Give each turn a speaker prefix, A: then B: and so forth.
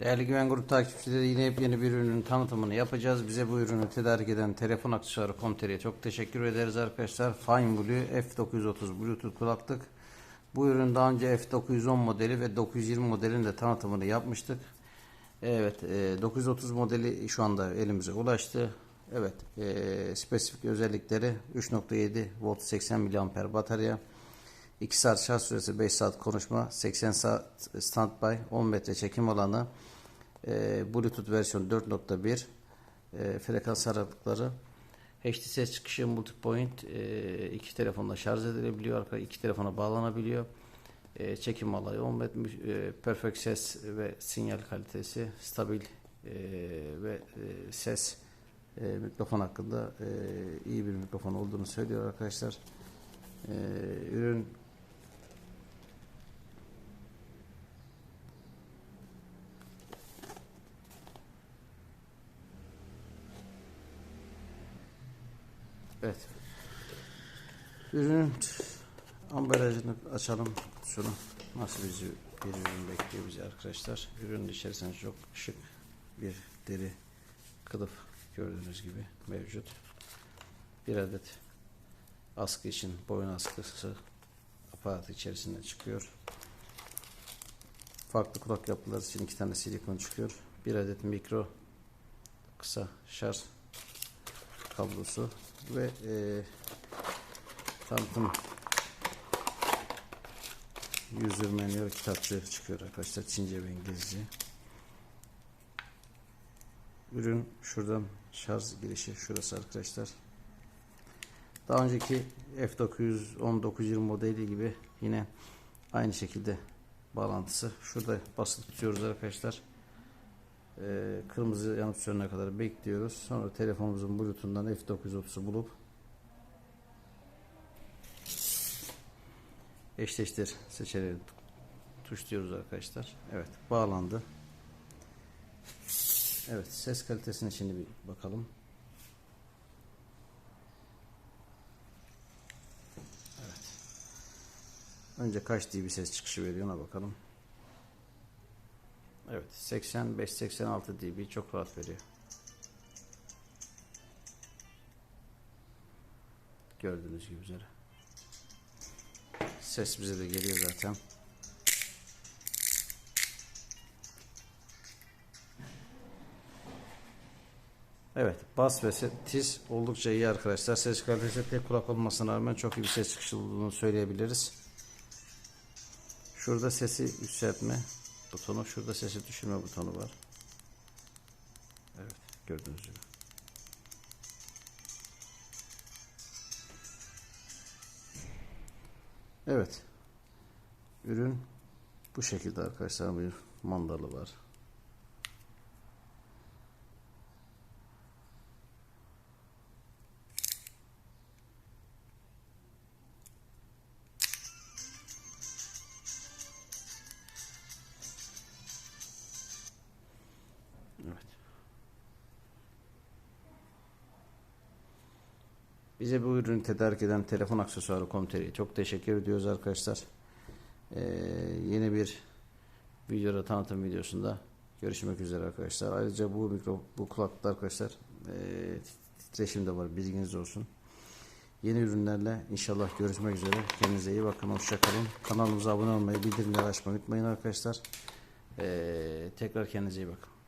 A: Değerli Güven Grup takipçileri yine yepyeni bir ürünün tanıtımını yapacağız. Bize bu ürünü tedarik eden telefon aksesuarı Comteri'ye çok teşekkür ederiz arkadaşlar. Fine Blue F930 Bluetooth kulaklık. Bu ürün daha önce F910 modeli ve 920 modelinin de tanıtımını yapmıştık. Evet, e, 930 modeli şu anda elimize ulaştı. Evet, e, spesifik özellikleri 3.7 volt 80 mAh batarya. 2 saat şarj süresi 5 saat konuşma 80 saat standby 10 metre çekim alanı e, Bluetooth versiyon 4.1 e, frekans aralıkları HD ses çıkışı multipoint e, iki telefonla şarj edilebiliyor arka iki telefona bağlanabiliyor e, çekim alayı 10 metre perfect ses ve sinyal kalitesi stabil e, ve e, ses e, mikrofon hakkında e, iyi bir mikrofon olduğunu söylüyor arkadaşlar. E, ürün Evet. Ürünün ambalajını açalım şunu. Nasıl bizi bir ürün bekliyor bizi arkadaşlar. Ürünün içerisinde çok şık bir deri kılıf gördüğünüz gibi mevcut. Bir adet askı için boyun askısı aparat içerisinde çıkıyor. Farklı kulak yapıları için iki tane silikon çıkıyor. Bir adet mikro kısa şarj kablosu ve e, tanıtım user manual kitapçığı çıkıyor arkadaşlar Çince ve İngilizce. Ürün şuradan şarj girişi şurası arkadaşlar. Daha önceki F91920 modeli gibi yine aynı şekilde bağlantısı. Şurada basılı tutuyoruz arkadaşlar. Ee, kırmızı yanıp sönene kadar bekliyoruz. Sonra telefonumuzun bluetooth'undan F930'u bulup eşleştir seçeneği tuşluyoruz arkadaşlar. Evet bağlandı. Evet ses kalitesine şimdi bir bakalım. Evet. Önce kaç dB ses çıkışı veriyor ona bakalım. Evet 85-86 dB çok rahat veriyor. Gördüğünüz gibi üzere. Ses bize de geliyor zaten. Evet bas ve tiz oldukça iyi arkadaşlar. Ses kalitesi tek kulak olmasına rağmen çok iyi bir ses çıkışı olduğunu söyleyebiliriz. Şurada sesi yükseltme butonu, şurada sesi düşürme butonu var. Evet gördüğünüz gibi. Evet. Ürün bu şekilde arkadaşlar bir mandalı var. Evet. Bize bu ürünü tedarik eden telefon aksesuarı Comteri'ye çok teşekkür ediyoruz arkadaşlar. Ee, yeni bir videoda tanıtım videosunda görüşmek üzere arkadaşlar. Ayrıca bu mikro bu kulaklıkta arkadaşlar e, titreşim de var bilginiz olsun. Yeni ürünlerle inşallah görüşmek üzere. Kendinize iyi bakın. Hoşçakalın. Kanalımıza abone olmayı, bildirimleri açmayı unutmayın arkadaşlar. Ee, tekrar kendinize iyi bakın.